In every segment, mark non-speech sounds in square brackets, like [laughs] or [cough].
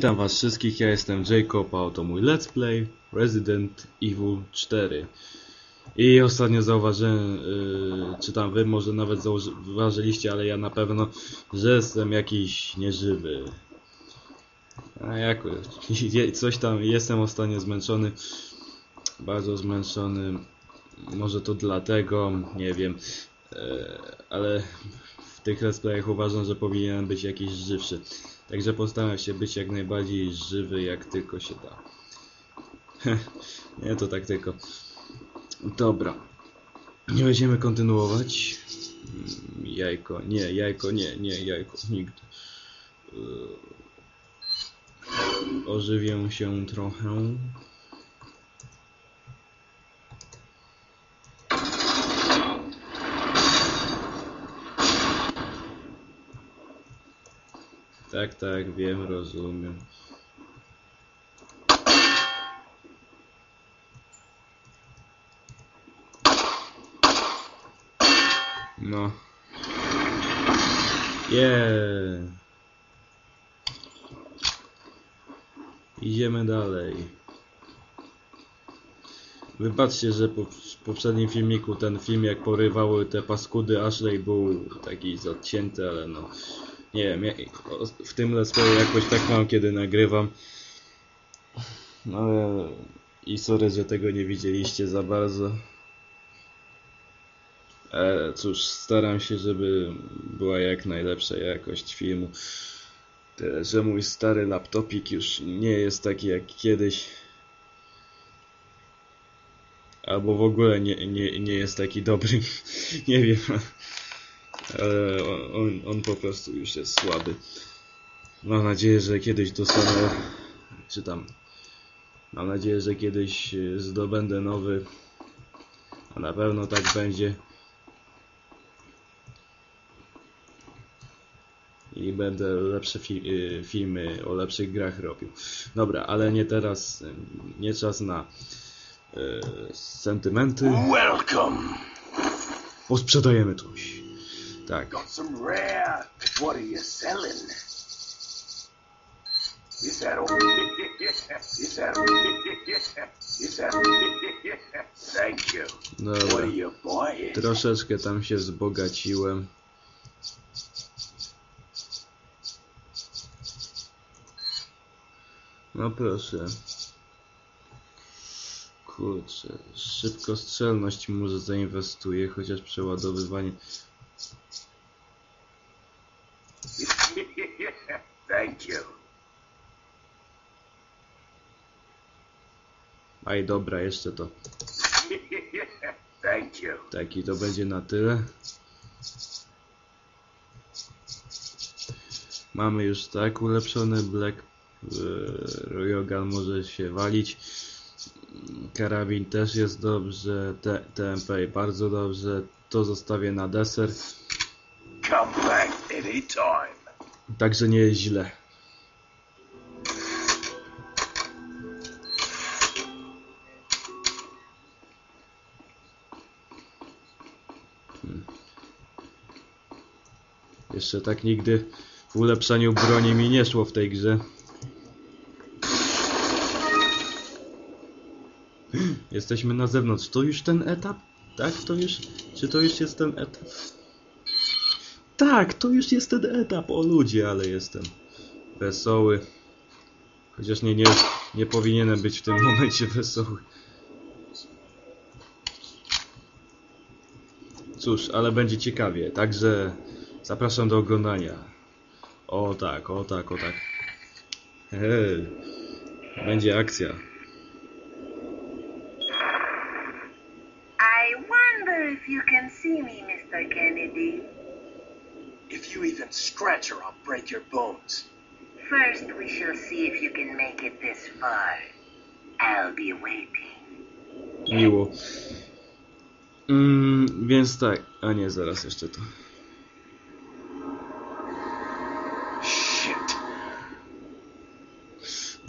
Witam was wszystkich, ja jestem Jacob, a oto mój let's play Resident Evil 4 I ostatnio zauważyłem, yy, czy tam wy może nawet zauważyliście, ale ja na pewno, że jestem jakiś nieżywy. A jak, [laughs] coś tam, jestem ostatnio zmęczony, bardzo zmęczony Może to dlatego, nie wiem, yy, ale w tych let's playach uważam, że powinienem być jakiś żywszy Także postaram się być jak najbardziej żywy, jak tylko się da. [laughs] nie, to tak tylko. Dobra. Nie będziemy kontynuować. Jajko, nie, jajko, nie, nie, jajko, nigdy. Yy, ożywię się trochę. Tak, tak, wiem, rozumiem. No. Yeah. Idziemy dalej. Wybaczcie, że po, w poprzednim filmiku ten film jak porywały te paskudy Ashley był taki zacięty, ale no nie wiem, ja, w tym let's play jakoś tak mam, kiedy nagrywam. No i sorry, że tego nie widzieliście za bardzo. E, cóż, staram się, żeby była jak najlepsza jakość filmu. Tyle, że mój stary laptopik już nie jest taki jak kiedyś. Albo w ogóle nie, nie, nie jest taki dobry. [laughs] nie wiem ale on, on po prostu już jest słaby. Mam nadzieję, że kiedyś dostanę, czy tam, mam nadzieję, że kiedyś e, zdobędę nowy, a na pewno tak będzie. I będę lepsze fi e, filmy o lepszych grach robił. Dobra, ale nie teraz, e, nie czas na e, sentymenty. Welcome. Posprzedajemy coś. Tak. Got some rare. What are you selling? Is that all? [laughs] Is that [laughs] Is that [laughs] Thank you. What Dobra. Troszeczkę tam się wzbogaciłem. No proszę. Kurczę, szybkostrzelność może zainwestuję, chociaż przeładowywanie... Thank you. Aj dobra, jeszcze to. [laughs] Thank you. Taki to będzie na tyle. Mamy już tak ulepszony Black yy, Ryogan może się walić. Karabin też jest dobrze, T TMP bardzo dobrze. To zostawię na deser. Także nie jest źle. Jeszcze tak nigdy w ulepszaniu broni mi nie szło w tej grze. Jesteśmy na zewnątrz. To już ten etap? Tak, to już? Czy to już jest ten etap? Tak, to już jest ten etap. O ludzie, ale jestem wesoły. Chociaż nie, nie, nie powinienem być w tym momencie wesoły. Cóż, ale będzie ciekawie, także zapraszam do oglądania. O tak, o tak, o tak. Hej, będzie akcja. I wonder if you can see me, Mr. Kennedy. If you even scratch her, I'll break your bones. First, we shall see if you can make it this far. I'll be waiting. Miło. Mm, więc tak, a nie, zaraz jeszcze to.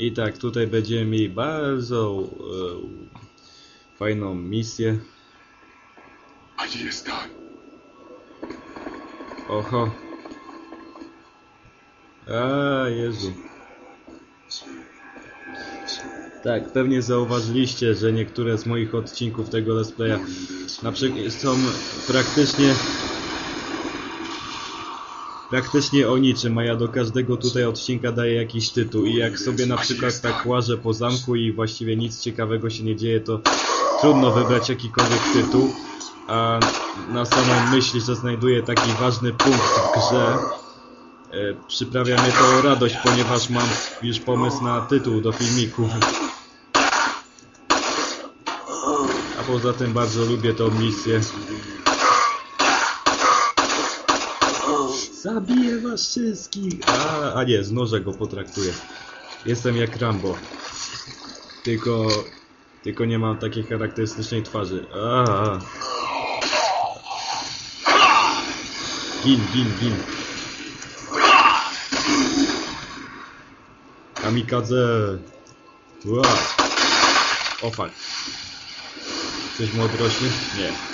I tak, tutaj będziemy mieli bardzo e, fajną misję. A jest tak. Oho. A, Jezu. Tak, pewnie zauważyliście, że niektóre z moich odcinków tego let's playa na przykład są praktycznie praktycznie o niczym, a ja do każdego tutaj odcinka daję jakiś tytuł i jak sobie na przykład tak łażę po zamku i właściwie nic ciekawego się nie dzieje, to trudno wybrać jakikolwiek tytuł, a na samą myśl, że znajduję taki ważny punkt w grze, e, przyprawia mnie to radość, ponieważ mam już pomysł na tytuł do filmiku. A poza tym bardzo lubię tą misję. Zabiję was wszystkich! A, a nie, z noża go potraktuję. Jestem jak Rambo. Tylko... Tylko nie mam takiej charakterystycznej twarzy. A. Gin, gin, gin. Kamikadze. Ua. O fuck. Coś mu odrośnie? Nie.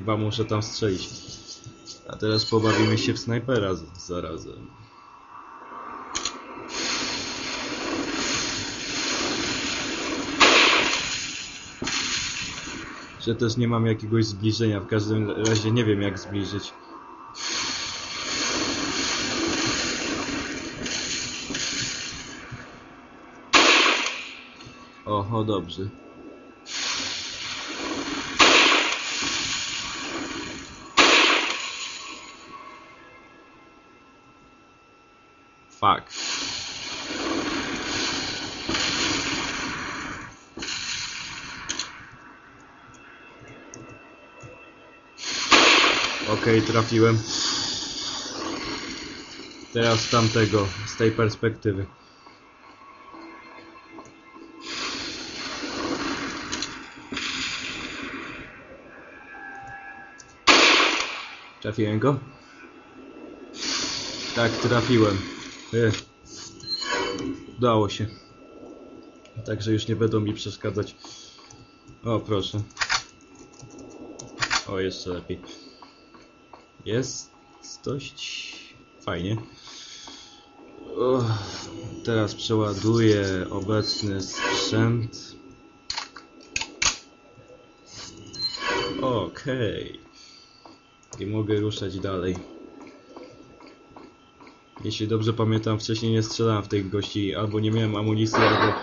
Chyba muszę tam strzelić. A teraz pobawimy się w snajpera zarazem. Że też nie mam jakiegoś zbliżenia, w każdym razie nie wiem jak zbliżyć. Oho, dobrze. Fuck. Okej, trafiłem. Teraz tamtego, z tej perspektywy. Trafiłem go? Tak, trafiłem. E. Udało się. Także już nie będą mi przeszkadzać. O, proszę. O, jeszcze lepiej. Jest dość fajnie. Uff, teraz przeładuję obecny sprzęt. Okej. I mogę ruszać dalej. Jeśli dobrze pamiętam, wcześniej nie strzelałem w tych gości, albo nie miałem amunicji, albo,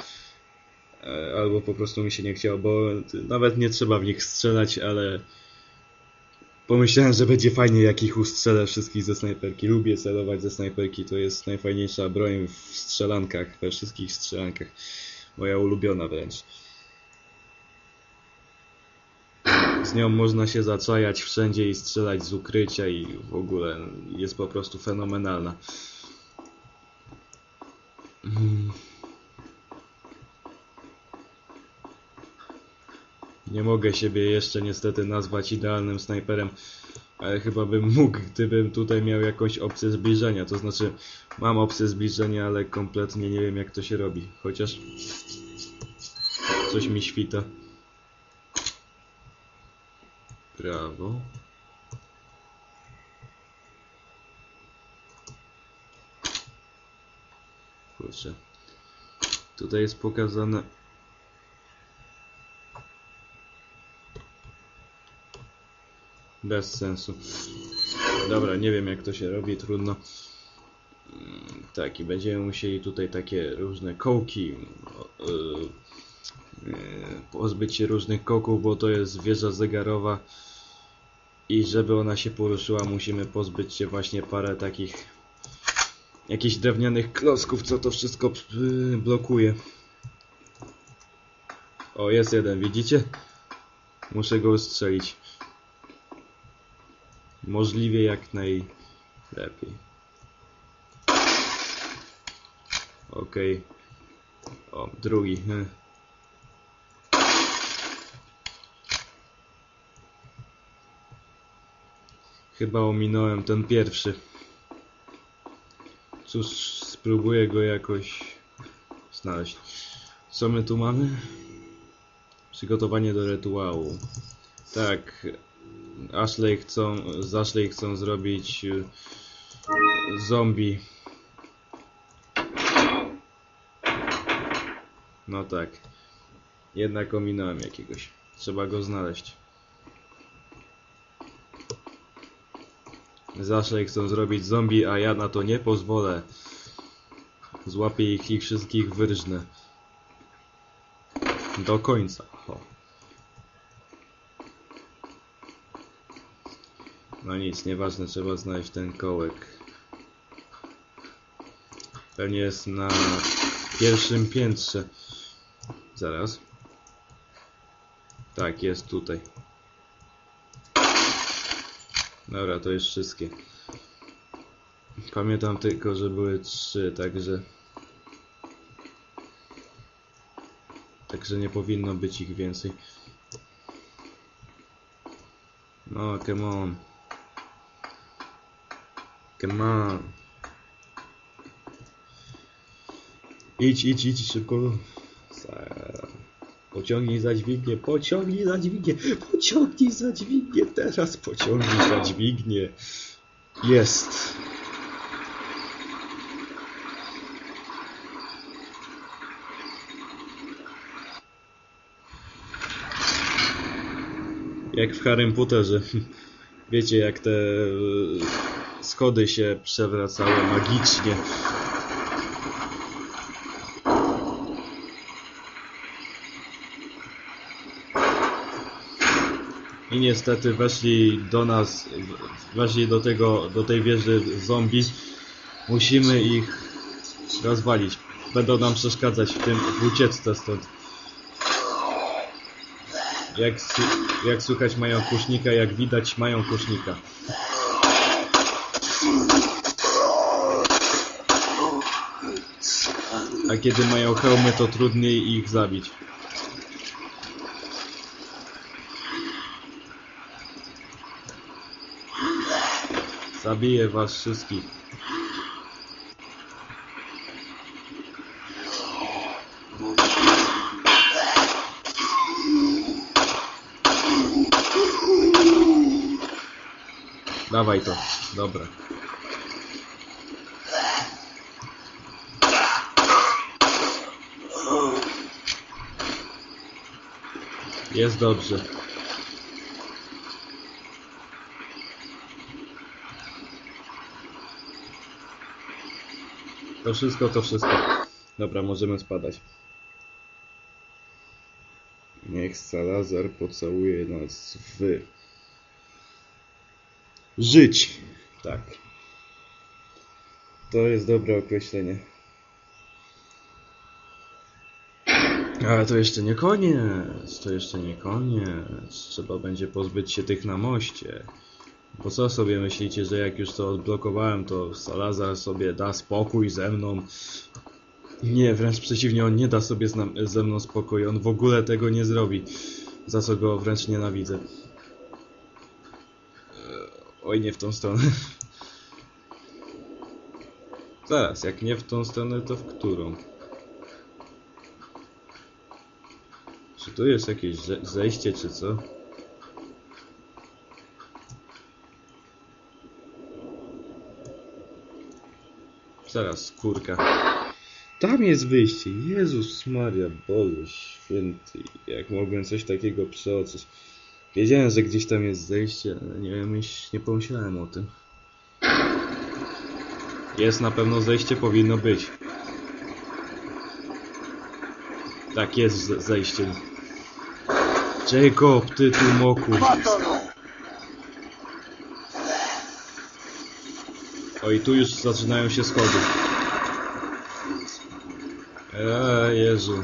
e, albo po prostu mi się nie chciało, bo nawet nie trzeba w nich strzelać, ale pomyślałem, że będzie fajnie, jak ich ustrzelę wszystkich ze snajperki. Lubię celować ze snajperki, to jest najfajniejsza broń w strzelankach, we wszystkich strzelankach. Moja ulubiona wręcz. Z nią można się zaczajać wszędzie i strzelać z ukrycia i w ogóle jest po prostu fenomenalna. Nie mogę siebie jeszcze niestety nazwać idealnym snajperem, ale chyba bym mógł, gdybym tutaj miał jakąś opcję zbliżenia. To znaczy, mam opcję zbliżenia, ale kompletnie nie wiem jak to się robi. Chociaż coś mi świta. Prawo. Kurczę. Tutaj jest pokazane... Bez sensu. Dobra, nie wiem jak to się robi, trudno. Mm, Tak, i będziemy musieli tutaj takie różne kołki y, pozbyć się różnych kołków, bo to jest wieża zegarowa i żeby ona się poruszyła musimy pozbyć się właśnie parę takich jakichś drewnianych klocków, co to wszystko blokuje. O, jest jeden, widzicie? Muszę go ustrzelić. Możliwie jak najlepiej. Okej. O, drugi. Chyba ominąłem ten pierwszy. Cóż, spróbuję go jakoś znaleźć. Co my tu mamy? Przygotowanie do rytuału. Tak, Ashley chcą, z Ashley chcą zrobić y, zombie. No tak. Jednak ominąłem jakiegoś. Trzeba go znaleźć. Zawsze chcą zrobić zombie, a ja na to nie pozwolę. Złapię ich wszystkich wyrżnę. Do końca. No nic, nieważne, trzeba znaleźć ten kołek. Pewnie jest na pierwszym piętrze. Zaraz. Tak, jest tutaj. Dobra, to jest wszystkie. Pamiętam tylko, że były trzy, także... Także nie powinno być ich więcej. No, come on. Come on. Idź, idź, idź szybko. Za- Pociągnij za dźwignię, pociągnij za dźwignię, pociągnij za dźwignię, teraz pociągnij za dźwignię. Jest. Jak w Harrym Potterze. Wiecie, jak te e, schody się przewracały magicznie. I niestety weszli do nas, weszli do tego, do tej wieży zombie. Musimy ich rozwalić. Będą nam przeszkadzać w tym, w ucieczce stąd. Jak, jak słychać mają kusznika, jak widać mają kusznika. A kiedy mają hełmy, to trudniej ich zabić. Zabiję was wszystkich. Dawaj to, dobra. Jest dobrze. To wszystko, to wszystko. Dobra, możemy spadać. Niech Salazar pocałuje nas w... Żyć. Tak. To jest dobre określenie. Ale to jeszcze nie koniec. To jeszcze nie koniec. Trzeba będzie pozbyć się tych na moście. Bo co sobie myślicie, że jak już to odblokowałem, to Salazar sobie da spokój ze mną? Nie, wręcz przeciwnie, on nie da sobie ze mną spokoju. On w ogóle tego nie zrobi. Za co go wręcz nienawidzę. Eee, Oj, nie w tą stronę. [laughs] Zaraz, jak nie w tą stronę, to w którą? Czy tu jest jakieś ze- zejście, czy co? Zaraz, kurka. Tam jest wyjście. Jezus Maria, Boże święty. Jak mogłem coś takiego przeoczyć. Wiedziałem, że gdzieś tam jest zejście, ale nie wiem, iś- nie pomyślałem o tym. Jest na pewno zejście, powinno być. Tak, jest ze- zejście. Jacob, ty tu moku. Oj, tu już zaczynają się schody. Eee, Jezu.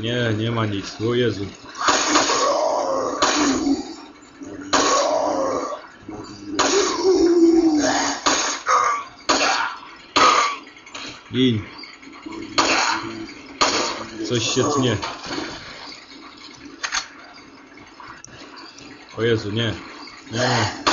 Nie, nie ma nic. O Jezu. Gin. Coś się tnie. O Jezu, nie. Nie.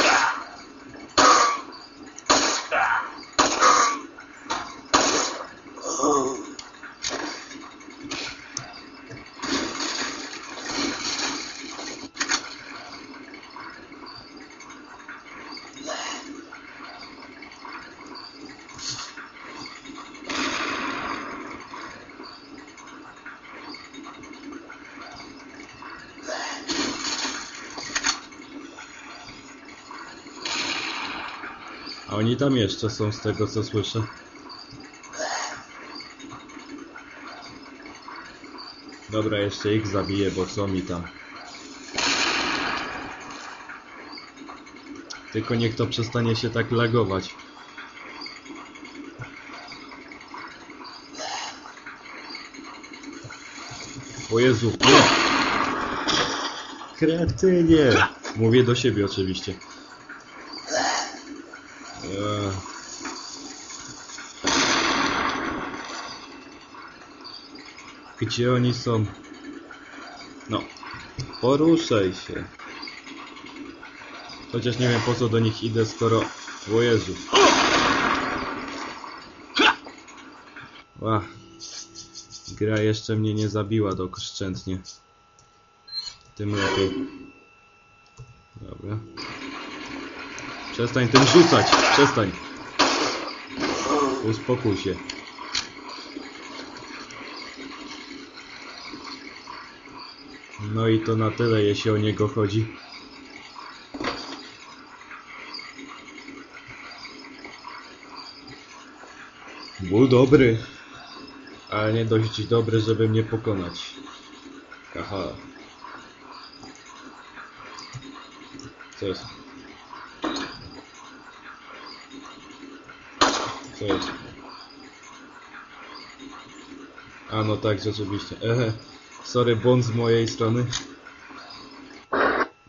A oni tam jeszcze są z tego co słyszę. Dobra, jeszcze ich zabiję, bo co mi tam. Tylko niech to przestanie się tak lagować. O Jezu, nie! Kretynie! Mówię do siebie oczywiście. Eee. Gdzie oni są? No, poruszaj się. Chociaż nie wiem po co do nich idę, skoro... O Jezu. Ła. Gra jeszcze mnie nie zabiła doszczętnie. Tym lepiej. Dobra. Przestań tym rzucać! Przestań! Uspokój się. No i to na tyle, jeśli o niego chodzi. Był dobry, ale nie dość dobry, żeby mnie pokonać. Aha. Co jest? Co jest? A no tak, rzeczywiście. Ehe. Sorry, błąd z mojej strony.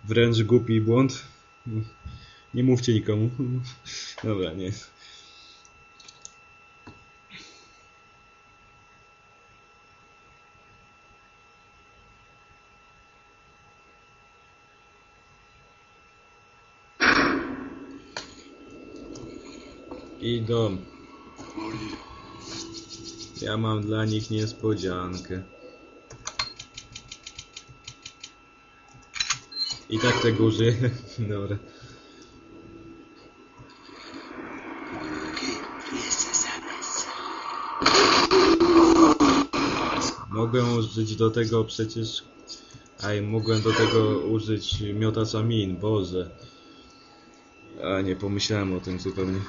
Wręcz głupi błąd. Nie mówcie nikomu. Dobra, nie. Idą. Ja mam dla nich niespodziankę. I tak tego użyję. [laughs] Dobra. Mogłem użyć do tego przecież... Aj, mogłem do tego użyć miotacza min, Boże. A nie pomyślałem o tym zupełnie.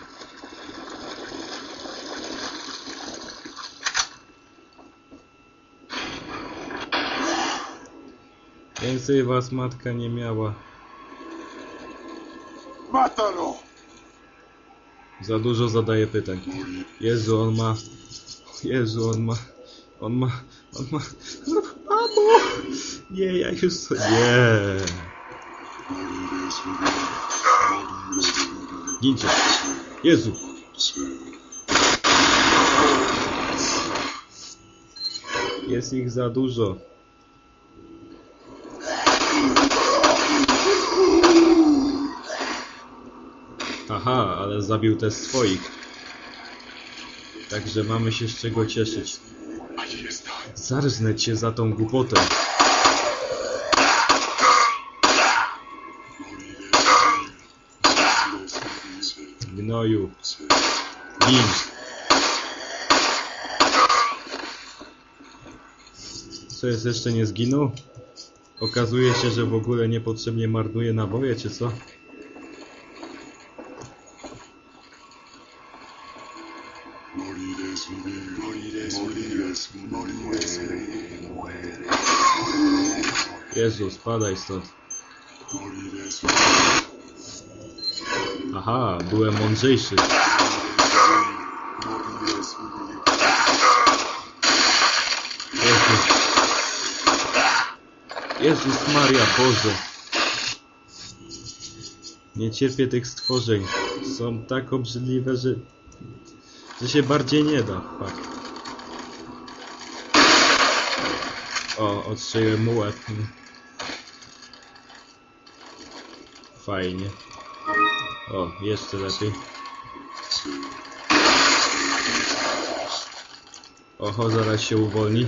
Więcej was matka nie miała. ¡Mátalo! Za dużo zadaje pytań. Jezu, on ma... Jezu, on ma... On ma... On ma... Mamo! Nie, ja już... so- Nie! Gincie! Jezu! Jest ich za dużo. Zabił też swoich. Także mamy się z czego cieszyć. Zarżnę cię za tą głupotę. Gnoju. Gin. Co jest jeszcze nie zginął? Okazuje się, że w ogóle niepotrzebnie marnuje naboje, czy co? Jezu, spadaj stąd. Aha, byłem mądrzejszy. Jezus. Jezus Maria Boże. Nie cierpię tych stworzeń. Są tak obrzydliwe, że... że się bardziej nie da. Fakt. O, odstrzeliłem mu łeb. Fajnie. O, jeszcze lepiej. Oho, zaraz się uwolni.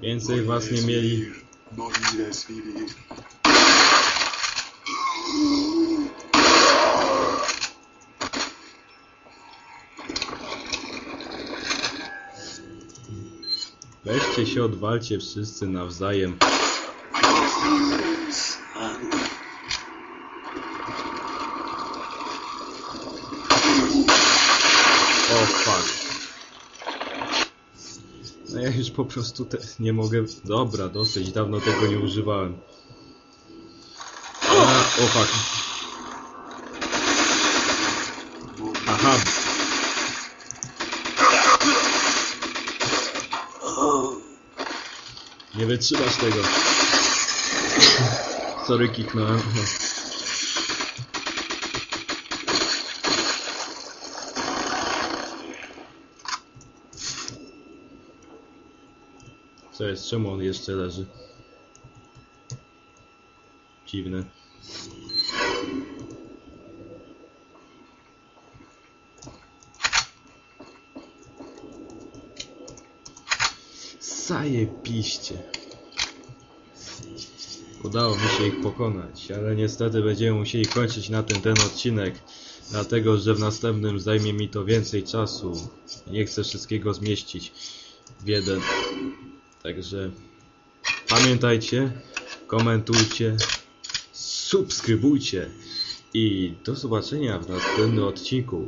Więcej was nie mieli. Weźcie się, odwalcie wszyscy nawzajem. O fuck. No ja już po prostu te nie mogę... Dobra, dosyć, dawno tego nie używałem. A, o fuck. Nie wytrzymasz tego. Sorry, kiknąłem. Co jest? Czemu on jeszcze leży? Dziwne. Zajebiście. Udało mi się ich pokonać, ale niestety będziemy musieli kończyć na tym ten odcinek, dlatego że w następnym zajmie mi to więcej czasu. Nie chcę wszystkiego zmieścić w jeden. Także pamiętajcie, komentujcie, subskrybujcie i do zobaczenia w następnym odcinku.